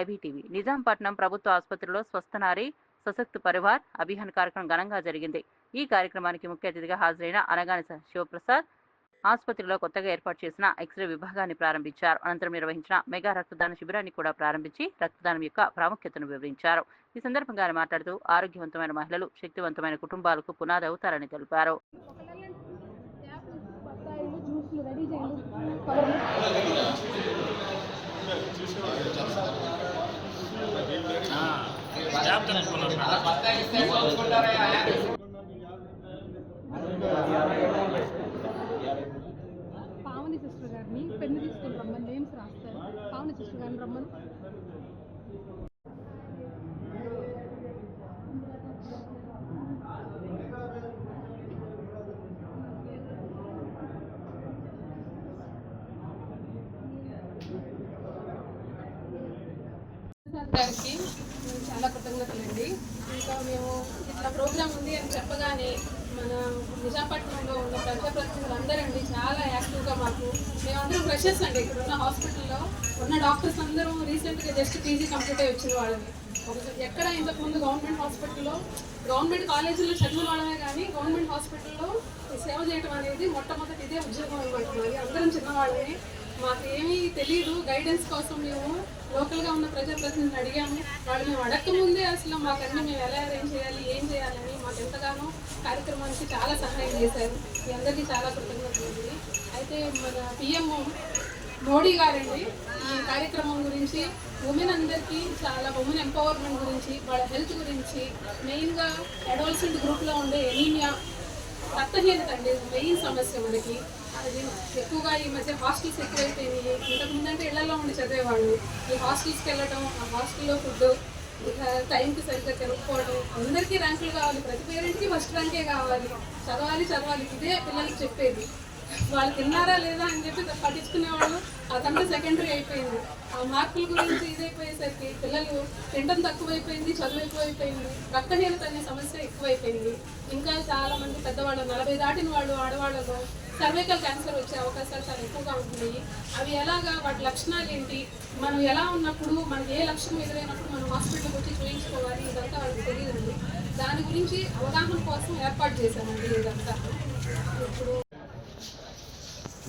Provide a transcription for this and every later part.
IBTV. Nizampatnam ప్రభుత్వ ఆసుపత్రిలో స్వస్థనారి సశక్తి పరివార్ అభియాన్ కార్యక్రమం ఘనంగా జరిగింది. ఈ కార్యక్రమానికి ముఖ్య అతిథిగా హాజరైన అనగాని శివప్రసాద్ ఆసుపత్రిలో కొత్తగా ఏర్పాటు చేసిన ఎక్స్రే విభాగాన్ని ప్రారంభించారు. అనంతరం నిర్వహించిన మెగా రక్తదాన శిబిరాన్ని కూడా ప్రారంభించి రక్తదానం యొక్క ప్రాముఖ్యతను వివరించారు. ఈ సందర్భంగా ఆయన మాట్లాడుతూ ఆరోగ్యవంతమైన మహిళలు శక్తివంతమైన కుటుంబాలకు పునాది అవుతారని తెలిపారు. రెడీ చేయండి. పావని సిస్టర్ గారిని పెన్ను తీసుకొని రమ్మని నేమ్స్ రాస్తారు. పావని సిస్టర్ గారిని రమ్మని. మేము చాలా కృతజ్ఞతలండి. ఇంకా మేము ఇట్లా ప్రోగ్రామ్ ఉంది అని చెప్పగానే మన విశాఖపట్నంలో ఉన్న ప్రజాప్రతినిధులు అందరండి చాలా యాక్టివ్గా మాకు. మేమందరం ఫ్రెషర్స్ అండి. ఇక్కడ ఉన్న హాస్పిటల్లో ఉన్న డాక్టర్స్ అందరూ రీసెంట్గా జస్ట్ పీజీ కంప్లీట్ అయ్యి వచ్చిన వాళ్ళని. ఎక్కడ ఇంతకుముందు గవర్నమెంట్ హాస్పిటల్లో గవర్నమెంట్ కాలేజీలో చదివిన వాళ్ళమే కానీ గవర్నమెంట్ హాస్పిటల్లో సేవ చేయడం అనేది మొట్టమొదటి ఇదే ఉద్యోగం అనమాట. అందరం చిన్నవాళ్ళని మాకేమీ తెలియదు గైడెన్స్ కోసం మేము లోకల్గా ఉన్న ప్రజాప్రతినిధిని అడిగాము. వాళ్ళు మేము అడగక ముందే అసలు మాకన్నీ మేము ఎలా అరేంజ్ చేయాలి ఏం చేయాలని మాకు ఎంతగానో కార్యక్రమానికి చాలా సహాయం చేశారు. మీ అందరికీ చాలా కృతజ్ఞతలు. అయితే మన పిఎంఓ మోడీ గారండి ఈ కార్యక్రమం గురించి ఉమెన్ అందరికీ చాలా ఉమెన్ ఎంపవర్మెంట్ గురించి వాళ్ళ హెల్త్ గురించి మెయిన్గా అడోల్సెంట్ గ్రూప్లో ఉండే ఎనీమియా రక్తహీనత అండి మెయిన్ సమస్య మనకి. అది ఎక్కువగా ఈ మధ్య హాస్టల్స్ ఎక్కువైపోయినాయి. ఇంతకుముందు అంటే ఇళ్ళలో ఉండి చదివేవాళ్ళు. ఈ హాస్టల్స్కి వెళ్ళడం ఆ హాస్టల్లో ఫుడ్ టైంకి సరిగ్గా తినకపోవడం అందరికీ ర్యాంకులు కావాలి. ప్రతి పేరెంట్కి ఫస్ట్ ర్యాంకే కావాలి. చదవాలి చదవాలి. ఇదే పిల్లలకి చెప్పేది. వాళ్ళు తిన్నారా లేదా అని చెప్పి పట్టించుకునేవాళ్ళు. అదంతా సెకండరీ అయిపోయింది. ఆ మార్కుల గురించి ఇదైపోయేసరికి పిల్లలు తినడం తక్కువైపోయింది చదువు ఎక్కువైపోయింది రక్తహీనత అనే సమస్య ఎక్కువైపోయింది. ఇంకా చాలా మంది పెద్దవాళ్ళు నలభై దాటిన వాళ్ళు ఆడవాళ్ళలో సర్వైకల్ క్యాన్సర్ వచ్చే అవకాశాలు చాలా ఎక్కువగా ఉంటున్నాయి అవి ఎలాగా వాటి లక్షణాలు ఏంటి మనం ఎలా ఉన్నప్పుడు మనకి ఏ లక్షణం ఎదురైనప్పుడు మనం హాస్పిటల్కి వచ్చి చూపించుకోవాలి ఇదంతా వాళ్ళకి తెలియదండి దాని గురించి అవగాహన కోసం ఏర్పాటు చేశామండి ఇదంతా. ఇప్పుడు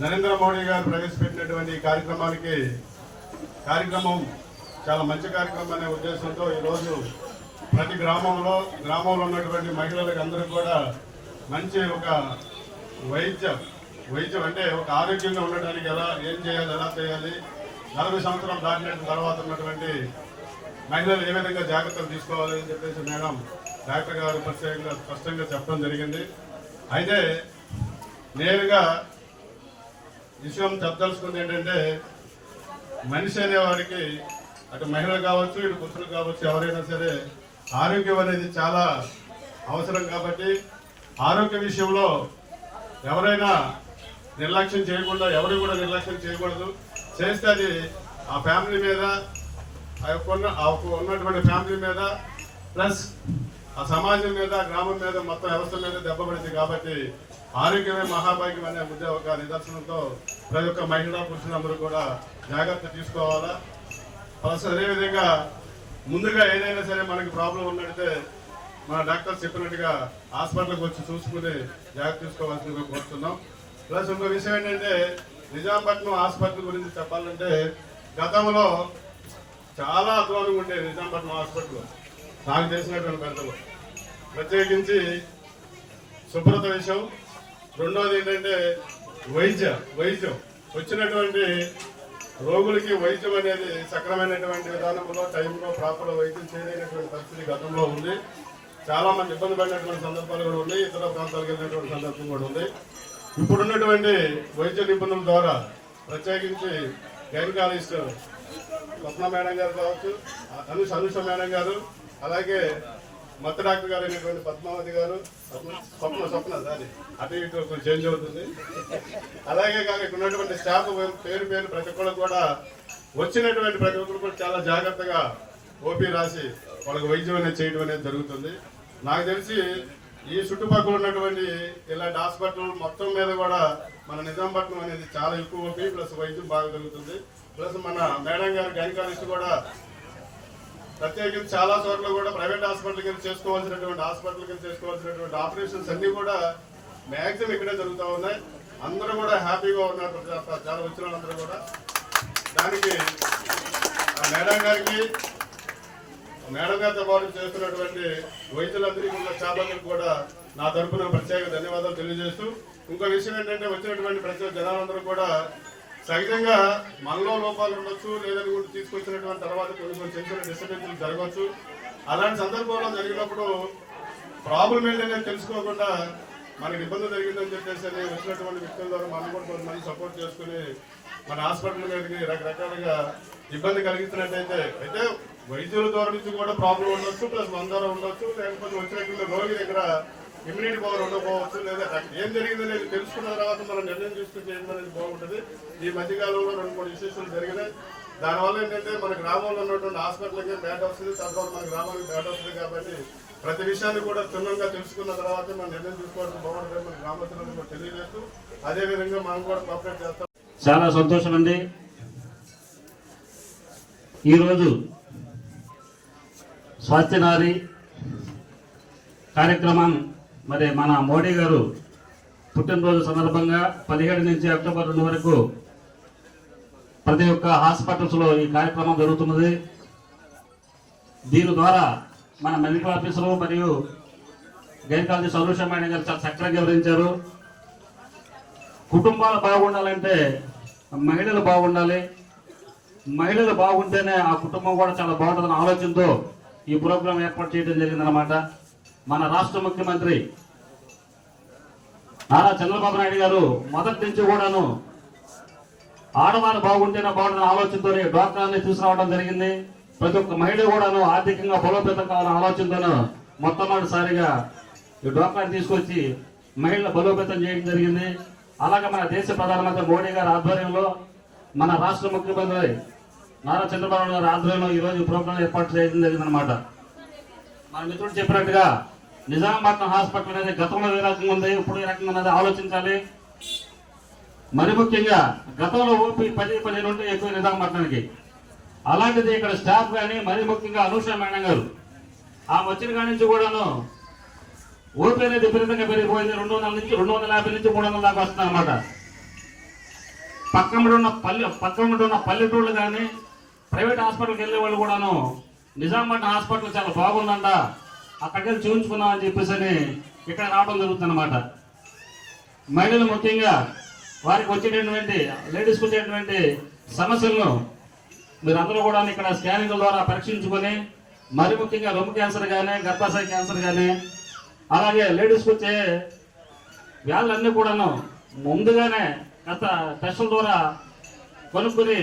నరేంద్ర మోడీ గారు ప్రవేశపెట్టినటువంటి కార్యక్రమానికి కార్యక్రమం చాలా మంచి కార్యక్రమం అనే ఉద్దేశంతో ఈరోజు ప్రతి గ్రామంలో గ్రామంలో ఉన్నటువంటి మహిళలకు అందరూ కూడా మంచి ఒక వైద్యం వైద్యం అంటే ఒక ఆరోగ్యంగా ఉండడానికి ఎలా ఏం చేయాలి ఎలా చేయాలి నలభై సంవత్సరం దాటిన తర్వాత ఉన్నటువంటి మహిళలు ఏ విధంగా జాగ్రత్తలు తీసుకోవాలి అని చెప్పేసి మేడం డాక్టర్ గారు ప్రత్యేకంగా స్పష్టంగా చెప్పడం జరిగింది. అయితే నేరుగా విషయం చెప్పదలుచుకుంది ఏంటంటే మనిషి అనేవారికి అటు మహిళలు కావచ్చు ఇటు పురుషులు కావచ్చు ఎవరైనా సరే ఆరోగ్యం అనేది చాలా అవసరం కాబట్టి ఆరోగ్య విషయంలో ఎవరైనా నిర్లక్ష్యం చేయకుండా ఎవరు కూడా నిర్లక్ష్యం చేయకూడదు. చేస్తే అది ఆ ఫ్యామిలీ మీద ఆ యొక్క ఉన్న- ఉన్నటువంటి ఫ్యామిలీ మీద ప్లస్ ఆ సమాజం మీద గ్రామం మీద మొత్తం వ్యవస్థ మీద దెబ్బపడింది కాబట్టి ఆరోగ్యమే మహాభాగ్యం అనే ముద్ద ఒక నిదర్శనంతో ప్రతి ఒక్క మహిళా పురుషులందరూ కూడా జాగ్రత్త తీసుకోవాలా? ప్లస్ అదేవిధంగా ముందుగా ఏదైనా సరే మనకి ప్రాబ్లం ఉన్నట్టే మన డాక్టర్ చెప్పినట్టుగా హాస్పిటల్కి వచ్చి చూసుకుని జాగ్రత్త తీసుకోవాల్సిందిగా కోరుతున్నాం. ప్లస్ ఇంకో విషయం ఏంటంటే నిజాంపట్నం హాస్పిటల్ గురించి చెప్పాలంటే గతంలో చాలా అధ్వానంగా ఉండేది నిజాంపట్నం హాస్పిటల్. నాకు తెలిసినటువంటి పెద్దలు ప్రత్యేకించి శుభ్రత విషయం. రెండోది ఏంటంటే వైద్య వైద్యం. వచ్చినటువంటి రోగులకి వైద్యం అనేది సక్రమైనటువంటి విధానంలో టైంలో ప్రాపర్ వైద్యం చేయలేనటువంటి పరిస్థితి గతంలో ఉంది. చాలా మంది ఇబ్బంది పడినటువంటి సందర్భాలు కూడా ఉన్నాయి ఇతర ప్రాంతాలకు వెళ్ళినటువంటి సందర్భం కూడా ఉంది. ఇప్పుడున్నటువంటి వైద్య నిపుణుల ద్వారా ప్రత్యేకించి గైనకాలజిస్ట్ స్వప్న మేడం గారు కావచ్చు అనుష అనుష మేడం గారు అలాగే మత్త డాక్టర్ గారు అయినటువంటి పద్మావతి గారు స్వప్న స్వప్న స్వప్న సారీ అటు ఇటు కొంచెం చేంజ్ అవుతుంది. అలాగే కాక ఇక్కడ ఉన్నటువంటి స్టాఫ్ పేరు పేరు ప్రతి ఒక్కరు కూడా వచ్చినటువంటి ప్రతి ఒక్కరు కూడా చాలా జాగ్రత్తగా ఓపీ రాసి వాళ్ళకి వైద్యం అనేది చేయడం అనేది జరుగుతుంది. నాకు తెలిసి ఈ చుట్టుపక్కల ఉన్నటువంటి ఇలాంటి హాస్పిటల్ మొత్తం మీద కూడా మన నిజాంపట్నం అనేది చాలా ఎక్కువ ఓపీ ప్లస్ వైద్యం బాగా జరుగుతుంది. ప్లస్ మన మేడం గారు గైనకాలజిస్ట్ కూడా ప్రత్యేకించి చాలా చోట్ల కూడా ప్రైవేట్ హాస్పిటల్కి వెళ్ళి చేసుకోవాల్సినటువంటి హాస్పిటల్కి చేసుకోవాల్సినటువంటి ఆపరేషన్స్ అన్ని కూడా మ్యాక్సిమం ఇక్కడే జరుగుతూ ఉన్నాయి. అందరూ కూడా హ్యాపీగా ఉన్నారు. చాలా వచ్చిన వాళ్ళందరూ కూడా. దానికి ఆ మేడం గారికి మేడం గారితో పాటు చేస్తున్నటువంటి వైద్యులందరికీ ఉన్న చాపలకు కూడా నా తరపున ప్రత్యేక ధన్యవాదాలు తెలియజేస్తూ ఇంకో విషయం ఏంటంటే వచ్చినటువంటి ప్రతి జనాలందరూ కూడా సహజంగా మనలో లోపాలు ఉండొచ్చు లేదని కూడా తీసుకొచ్చినటువంటి తర్వాత కొన్ని కొన్ని చిన్న డిస్టర్బెన్స్లు జరగవచ్చు. అలాంటి సందర్భంలో జరిగినప్పుడు ప్రాబ్లం ఏంటనేది తెలుసుకోకుండా మనకి ఇబ్బంది జరిగిందని చెప్పేసి అని వచ్చినటువంటి వ్యక్తుల ద్వారా మనం కూడా కొంతమంది సపోర్ట్ చేసుకుని మన హాస్పిటల్ మీదకి రకరకాలుగా ఇబ్బంది కలిగిస్తున్నట్టయితే అయితే వైద్యుల ద్వారా నుంచి కూడా ప్రాబ్లం ఉండొచ్చు ప్లస్ మన ద్వారా ఉండొచ్చు లేకపోతే వచ్చినటువంటి రోగి దగ్గర ఇమ్యూనిటీ పవర్ ఉండకపోవచ్చు లేదా ఏం జరిగింది అనేది తెలుసుకున్న తర్వాత మనం నిర్ణయం తీసుకుని చేయడం అనేది బాగుంటుంది. ఈ మధ్యకాలంలో రెండు మూడు విశేషాలు జరిగినాయి. దానివల్ల ఏంటంటే మన గ్రామంలో ఉన్నటువంటి హాస్పిటల్కి బ్యాట్ వస్తుంది తర్వాత మన గ్రామానికి బ్యాట్ వస్తుంది కాబట్టి ప్రతి విషయాన్ని కూడా క్షుణ్ణంగా తెలుసుకున్న తర్వాత మనం నిర్ణయం తీసుకోవడం బాగుంటుంది మన గ్రామస్తులకు తెలియజేస్తూ అదేవిధంగా మనం కూడా కోఆపరేట్ చేస్తాం. చాలా సంతోషం అండి. ఈరోజు స్వాస్థ్యనారి కార్యక్రమం మరి మన మోడీ గారు పుట్టినరోజు సందర్భంగా పదిహేడు నుంచి అక్టోబర్ రెండు వరకు ప్రతి ఒక్క హాస్పిటల్స్లో ఈ కార్యక్రమం జరుగుతున్నది. దీని ద్వారా మన మెడికల్ ఆఫీసరు మరియు గైకాలజీ సొల్యూషన్ మేడం గారు చాలా చక్కగా వివరించారు. కుటుంబాలు బాగుండాలంటే మహిళలు బాగుండాలి. మహిళలు బాగుంటేనే ఆ కుటుంబం కూడా చాలా బాగుంటుందన్న ఆలోచనతో ఈ ప్రోగ్రాం ఏర్పాటు చేయడం జరిగిందనమాట మన రాష్ట్ర ముఖ్యమంత్రి నారా చంద్రబాబు నాయుడు గారు మొదటి నుంచి కూడాను ఆడవారు బాగుంటేనే బాగుంటుంది ఆలోచనతో డాక్టర్ని తీసుకురావడం జరిగింది. ప్రతి ఒక్క మహిళ కూడాను ఆర్థికంగా బలోపేతం కావాలన్న ఆలోచనతోను మొట్టమొదటిసారిగా ఈ డ్వాక్రాన్ని తీసుకొచ్చి మహిళల బలోపేతం చేయడం జరిగింది. అలాగే మన దేశ ప్రధానమంత్రి మోడీ గారి ఆధ్వర్యంలో మన రాష్ట్ర ముఖ్యమంత్రి నారా చంద్రబాబు గారి ఆధ్వర్యంలో ఈ రోజు ప్రోగ్రాం ఏర్పాటు చేయడం జరిగిందనమాట మన మిత్రుడు చెప్పినట్టుగా నిజామాబాద్ హాస్పిటల్ అనేది గతంలో ఏ రకంగా ఉంది ఇప్పుడు ఏ రకంగా ఉన్నది ఆలోచించాలి. మరి ముఖ్యంగా గతంలో ఓపీ పది పదిహేను ఉంటే ఎక్కువ నిజామాబాద్కి అలాంటిది ఇక్కడ స్టాఫ్ కానీ మరి ముఖ్యంగా అనూష మేడం గారు. ఆ వచ్చిన కాడి నుంచి కూడాను ఓపీ అనేది విపరీతంగా పెరిగిపోయింది. రెండు వందల నుంచి రెండు వందల యాభై నుంచి మూడు వందల దాకా వస్తుంది అనమాట పక్కన ఉన్న పల్లె పక్కన ఉన్న పల్లెటూళ్ళు కానీ ప్రైవేట్ హాస్పిటల్కి వెళ్ళే వాళ్ళు కూడాను నిజామాబాద్ హాస్పిటల్ చాలా బాగుందంట. అక్కడికి వెళ్ళి అని చెప్పేసి అని ఇక్కడ రావడం జరుగుతుందన్నమాట. మహిళలు ముఖ్యంగా వారికి వచ్చేటటువంటి లేడీస్కి వచ్చేటువంటి సమస్యలను మీరందరూ కూడా ఇక్కడ స్కానింగ్ల ద్వారా పరీక్షించుకొని మరి ముఖ్యంగా రొమ్ము క్యాన్సర్ కానీ గర్భాశయ క్యాన్సర్ కానీ అలాగే లేడీస్కి వచ్చే వ్యాధులన్నీ కూడాను ముందుగానే గత టెస్టుల ద్వారా కొనుక్కుని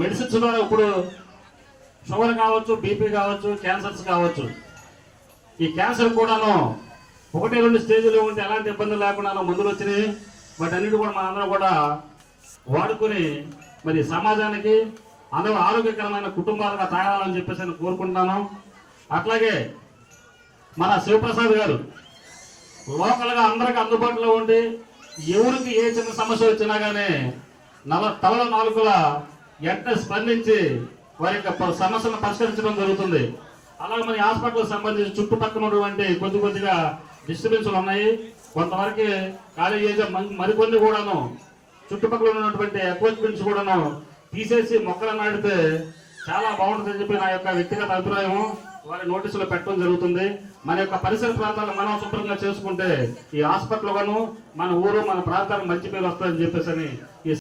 మెడిసిన్స్ ద్వారా ఇప్పుడు షుగర్ కావచ్చు బీపీ కావచ్చు క్యాన్సర్స్ కావచ్చు ఈ క్యాన్సర్ కూడాను ఒకటి రెండు స్టేజ్లో ఉంటే ఎలాంటి ఇబ్బందులు లేకుండా మందులు వచ్చినాయి. వాటన్నిటి కూడా మన అందరం కూడా వాడుకొని మరి సమాజానికి అందరూ ఆరోగ్యకరమైన కుటుంబాలుగా తయారాలని చెప్పేసి నేను కోరుకుంటున్నాను. అట్లాగే మన శివప్రసాద్ గారు లోకల్గా అందరికి అందుబాటులో ఉండి ఎవరికి ఏ చిన్న సమస్య వచ్చినా కానీ నల తల నాలుగుల వెంటనే స్పందించి వారి యొక్క సమస్యను పరిష్కరించడం జరుగుతుంది. అలాగే మన హాస్పిటల్ సంబంధించి చుట్టుపక్కల ఉన్నటువంటి కొద్ది కొద్దిగా డిస్టర్బెన్స్లు ఉన్నాయి. కొంతవరకు ఖాళీ చేసే మరికొన్ని కూడాను చుట్టుపక్కల ఉన్నటువంటి ఎక్విప్మెంట్స్ కూడాను తీసేసి మొక్కలు నాటితే చాలా బాగుంటుందని చెప్పి నా యొక్క వ్యక్తిగత అభిప్రాయం వారి నోటీసులు పెట్టడం జరుగుతుంది. మన యొక్క పరిసర ప్రాంతాలను మనం శుభ్రంగా చేసుకుంటే ఈ హాస్పిటల్ గాను మన ఊరు మన ప్రాంతాలు మంచి పేరు వస్తుందని చెప్పేసి అని ఈ